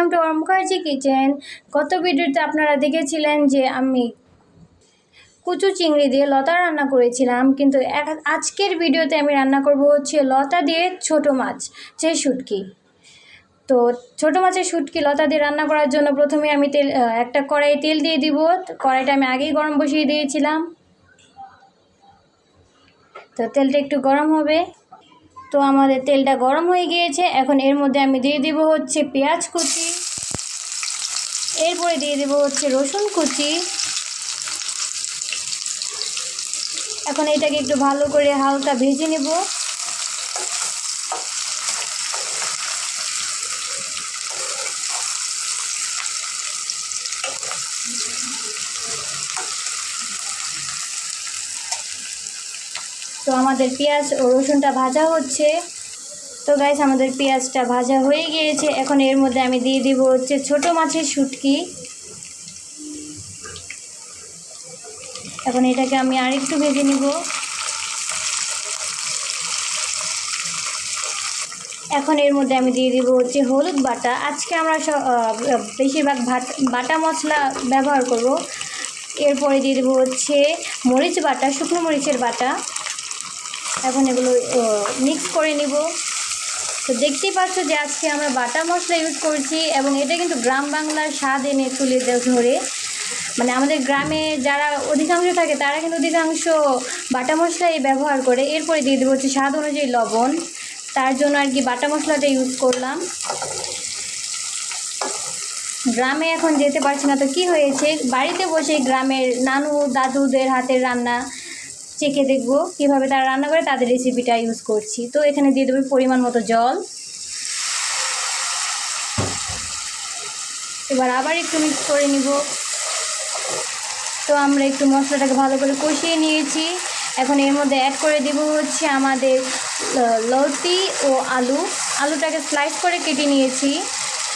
Welcome to R Mukherjee kitchen গত ভিডিওতে আপনারা দেখেছিলেন যে আমি কুচু চিংড়ি দিয়ে লতা রান্না করেছিলাম, কিন্তু আজকের ভিডিওতে আমি রান্না করব হচ্ছে লতা দিয়ে ছোট মাছ, যে শুটকি। তো ছোট মাছের শুটকি লতা দিয়ে রান্না করার জন্য প্রথমে আমি তেল একটা কড়াই তেল দিয়ে দিব। কড়াইটা আমি আগেই গরম বসিয়ে দিয়েছিলাম। তো তেলটা একটু গরম হবে। তো আমাদের তেলটা গরম হয়ে গিয়েছে। এখন এর মধ্যে আমি দিয়ে দিব হচ্ছে পেঁয়াজ কুচি। এরপরে দিয়ে দেবো হচ্ছে রসুন কুচি। এখন এটাকে একটু ভালো করে হালকা ভেজে নেব। তো আমাদের পেঁয়াজ ও রসুনটা ভাজা হচ্ছে। তো গাইস আমাদের পেঁয়াজটা ভাজা হয়ে গিয়েছে। এখন এর মধ্যে আমি দিয়ে দিব হচ্ছে ছোট মাছের শুটকি। এখন এটাকে আমি আরেকটু ভেজে নিব। এখন এর মধ্যে আমি দিয়ে দিব হচ্ছে হলুদ বাটা। আজকে আমরা বেশিরভাগ ভাট বাটা মশলা ব্যবহার করব। এরপরে দিয়ে দেবো হচ্ছে মরিচ বাটা, শুকনো মরিচের বাটা। এখন এগুলো মিক্স করে নিব। তো দেখতেই পাচ্ছ যে আজকে আমরা বাটা মশলা ইউজ করছি এবং এটা কিন্তু গ্রাম বাংলার স্বাদ এনে তুলে ধরে। মানে আমাদের গ্রামে যারা অধিকাংশ থাকে, তারা কিন্তু অধিকাংশ বাটা মশলাই ব্যবহার করে। এরপরে দিয়ে দেবো হচ্ছে স্বাদ অনুযায়ী লবণ। তার জন্য আর কি বাটা মশলাটা ইউজ করলাম। গ্রামে এখন যেতে পারছি না, তো কি হয়েছে? বাড়িতে বসে গ্রামের নানু দাদুদের হাতের রান্না চেখে দেখব কীভাবে তারা রান্না করে, তাদের রেসিপিটা ইউজ করছি। তো এখানে দিয়ে দেবো পরিমাণ মতো জল। এবার আবার একটু মিক্স করে নিব। তো আমরা একটু মশলাটাকে ভালো করে কষিয়ে নিয়েছি। এখন এর মধ্যে অ্যাড করে দেব হচ্ছে আমাদের লতি ও আলু। আলুটাকে স্লাইস করে কেটে নিয়েছি।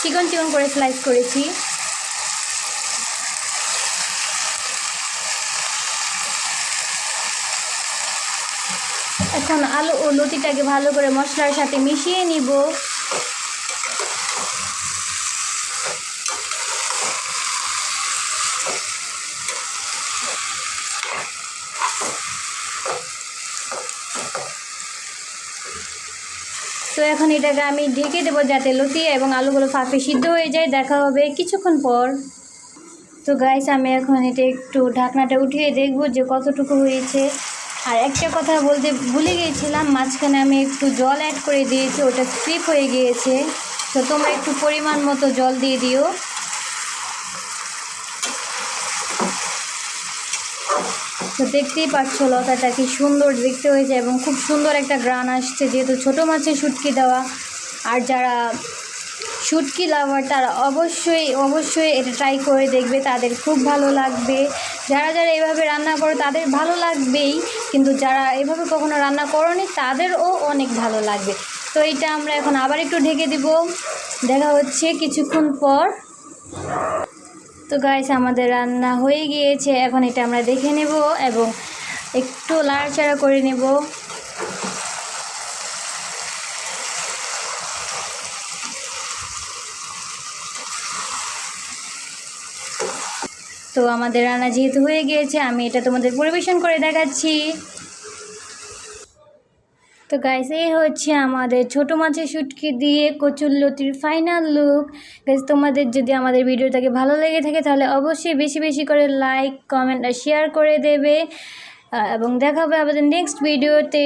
চিকন চিকন করে স্লাইস করেছি। এখন আলু ও লতিটাকে ভালো করে মশলার সাথে মিশিয়ে নিব। তো এখন এটাকে আমি ঢেকে দেবো যাতে লতি এবং আলুগুলো ফাঁপে সিদ্ধ হয়ে যায়, দেখা হবে কিছুক্ষণ পর। তো গাইস আমি এখন এটা একটু ঢাকনাটা উঠিয়ে দেখব যে কতটুকু হয়েছে। আর একটা কথা বলতে ভুলে গিয়েছিলাম, মাঝখানে আমি একটু জল অ্যাড করে দিয়েছি, ওটা স্লিপ হয়ে গিয়েছে। তো তোমরা একটু পরিমাণ মতো জল দিয়ে দিও। তো দেখতেই পাচ্ছ লতাটা কি সুন্দর দেখতে হয়েছে এবং খুব সুন্দর একটা গ্রান আসছে, যেহেতু ছোটো মাছের শুটকি দেওয়া। আর যারা শুটকি লাভার, তারা অবশ্যই অবশ্যই এটা ট্রাই করে দেখবে, তাদের খুব ভালো লাগবে। যারা যারা এভাবে রান্না করে, তাদের ভালো লাগবেই। কিন্তু যারা এভাবে কখনো রান্না করনি, তাদেরও অনেক ভালো লাগবে। তো এটা আমরা এখন আবার একটু ঢেকে দিব। দেখা হচ্ছে কিছুক্ষণ পর। তো গাইস আমাদের রান্না হয়ে গিয়েছে। এখন এটা আমরা দেখে নেব এবং একটু লাড়াচাড়া করে নেব। তো আমাদের রান্না যেহেতু হয়ে গিয়েছে, আমি এটা তোমাদের পরিবেশন করে দেখাচ্ছি। তো গাইস এই হচ্ছে আমাদের ছোট মাছের শুটকি দিয়ে কচুর লতির ফাইনাল লুক গাইস তোমাদের যদি আমাদের ভিডিওটাকে ভালো লেগে থাকে, তাহলে অবশ্যই বেশি বেশি করে লাইক কমেন্ট আর শেয়ার করে দেবে। এবং দেখা হবে আমাদের নেক্সট ভিডিওতে